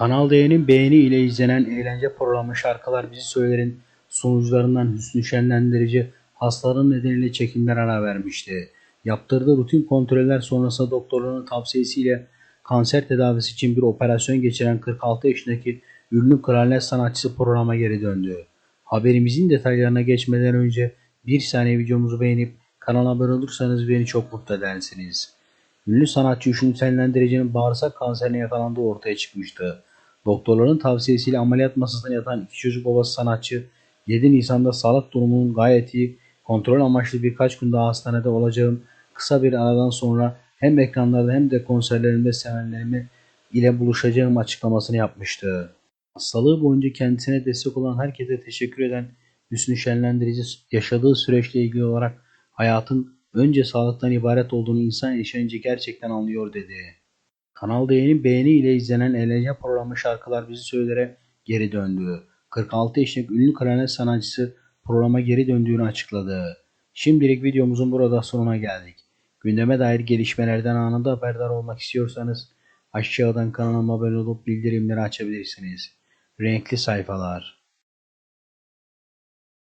Kanal D'nin beğeni ile izlenen eğlence programı Şarkılar Bizi Söyler'in sunucularından Hüsnü Şenlendirici hastalığı nedeniyle çekimler ara vermişti. Yaptırdığı rutin kontroller sonrasında doktorlarının tavsiyesiyle kanser tedavisi için bir operasyon geçiren 46 yaşındaki ünlü klarnet sanatçısı programa geri döndü. Haberimizin detaylarına geçmeden önce bir saniye videomuzu beğenip kanala abone olursanız beni çok mutlu edersiniz. Ünlü sanatçı Hüsnü Şenlendirici'nin bağırsak kanserine yakalandığı ortaya çıkmıştı. Doktorların tavsiyesiyle ameliyat masasında yatan iki çocuk babası sanatçı 7 Nisan'da sağlık durumunun gayet iyi, kontrol amaçlı birkaç gün daha hastanede olacağım. Kısa bir aradan sonra hem ekranlarda hem de konserlerimde sevenlerimi ile buluşacağım açıklamasını yapmıştı. Hastalığı boyunca kendisine destek olan herkese teşekkür eden Hüsnü Şenlendirici yaşadığı süreçle ilgili olarak hayatın önce sağlıktan ibaret olduğunu insan yaşayınca gerçekten anlıyor dedi. Kanal D'nin beğeni ile izlenen eğlence programı Şarkılar Bizi Söyler'e geri döndü. 46 yaşındaki ünlü klarnet sanatçısı programa geri döndüğünü açıkladı. Şimdilik videomuzun burada sonuna geldik. Gündeme dair gelişmelerden anında haberdar olmak istiyorsanız aşağıdan kanalıma abone olup bildirimleri açabilirsiniz. Renkli sayfalar.